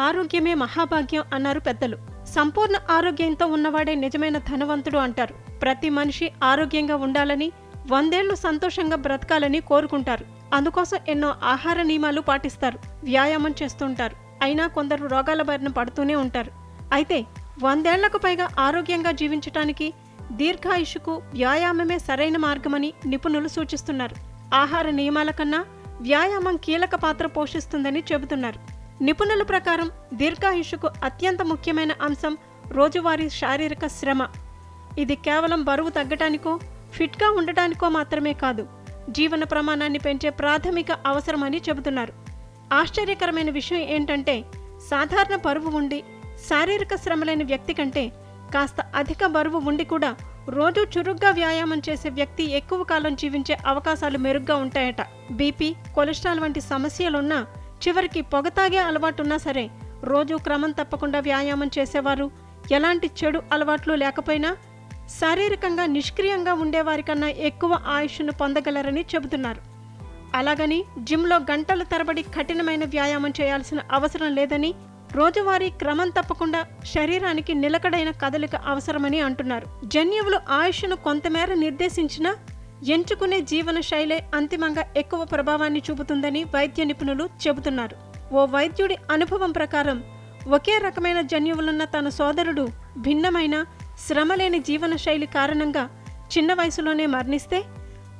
ఆరోగ్యమే మహాభాగ్యం అన్నారు పెద్దలు. సంపూర్ణ ఆరోగ్యంతో ఉన్నవాడే నిజమైన ధనవంతుడు అంటారు. ప్రతి మనిషి ఆరోగ్యంగా ఉండాలని వందేళ్ళు సంతోషంగా బ్రతకాలని కోరుకుంటారు. అందుకోసం ఎన్నో ఆహార నియమాలు పాటిస్తారు. వ్యాయామం చేస్తుంటారు. అయినా కొందరు రోగాల బారిన పడుతూనే ఉంటారు. అయితే వందేళ్ళకు పైగా ఆరోగ్యంగా జీవించటానికి దీర్ఘాయుషుకు వ్యాయామమే సరైన మార్గమని నిపుణులు సూచిస్తున్నారు. ఆహార నియమాల కన్నా వ్యాయామం కీలక పాత్ర పోషిస్తుందని చెబుతున్నారు. నిపుణుల ప్రకారం దీర్ఘాయుషుకు అత్యంత ముఖ్యమైన అంశం రోజువారీ శారీరక శ్రమ. ఇది కేవలం బరువు తగ్గటానికో ఫిట్గా ఉండటానికో మాత్రమే కాదు జీవన ప్రమాణాన్ని పెంచే ప్రాథమిక అవసరమని చెబుతున్నారు. ఆశ్చర్యకరమైన విషయం ఏంటంటే సాధారణ బరువు ఉండి శారీరక శ్రమ లేని వ్యక్తి కంటే కాస్త అధిక బరువు ఉండి కూడా రోజు చురుగ్గా వ్యాయామం చేసే వ్యక్తి ఎక్కువ కాలం జీవించే అవకాశాలు మెరుగ్గా ఉంటాయట. బీపీ కొలెస్ట్రాల్ వంటి సమస్యలున్నా చివరికి పొగ తాగే అలవాటున్నా సరే రోజు క్రమం తప్పకుండా వ్యాయామం చేసేవారు. ఎలాంటి చెడు అలవాట్లు లేకపోయినా శారీరకంగా నిష్క్రియంగా ఉండేవారికన్నా ఎక్కువ ఆయుష్ను పొందగలరని చెబుతున్నారు. అలాగని జిమ్లో గంటల తరబడి కఠినమైన వ్యాయామం చేయాల్సిన అవసరం లేదని రోజువారీ క్రమం తప్పకుండా శరీరానికి నిలకడైన కదలిక అవసరమని అంటున్నారు. జన్యువులు ఆయుష్ను కొంతమేర నిర్దేశించినా ఎంచుకునే జీవన శైలే అంతిమంగా ఎక్కువ ప్రభావాన్ని చూపుతుందని వైద్య నిపుణులు చెబుతున్నారు. ఓ వైద్యుడి అనుభవం ప్రకారం ఒకే రకమైన జన్యువులున్న తన సోదరుడు భిన్నమైన శ్రమలేని జీవన శైలి కారణంగా చిన్న వయసులోనే మరణిస్తే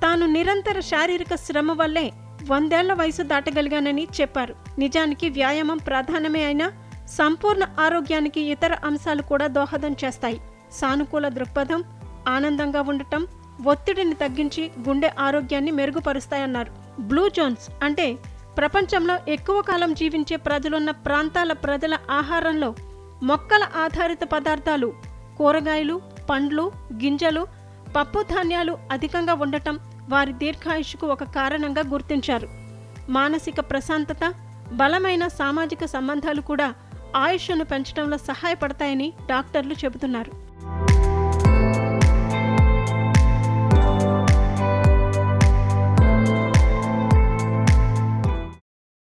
తాను నిరంతర శారీరక శ్రమ వల్లే వందేళ్ళ వయసు దాటగలిగానని చెప్పారు. నిజానికి వ్యాయామం ప్రధానమే అయినా సంపూర్ణ ఆరోగ్యానికి ఇతర అంశాలు కూడా దోహదం చేస్తాయి. సానుకూల దృక్పథం ఆనందంగా ఉండటం ఒత్తిడిని తగ్గించి గుండె ఆరోగ్యాన్ని మెరుగుపరుస్తాయన్నారు. బ్లూ జోన్స్ అంటే ప్రపంచంలో ఎక్కువ కాలం జీవించే ప్రజలున్న ప్రాంతాల ప్రజల ఆహారంలో మొక్కల ఆధారిత పదార్థాలు కూరగాయలు పండ్లు గింజలు పప్పు ధాన్యాలు అధికంగా ఉండటం వారి దీర్ఘాయుషుకు ఒక కారణంగా గుర్తించారు. మానసిక ప్రశాంతత బలమైన సామాజిక సంబంధాలు కూడా ఆయుష్ను పెంచడంలో సహాయపడతాయని డాక్టర్లు చెబుతున్నారు.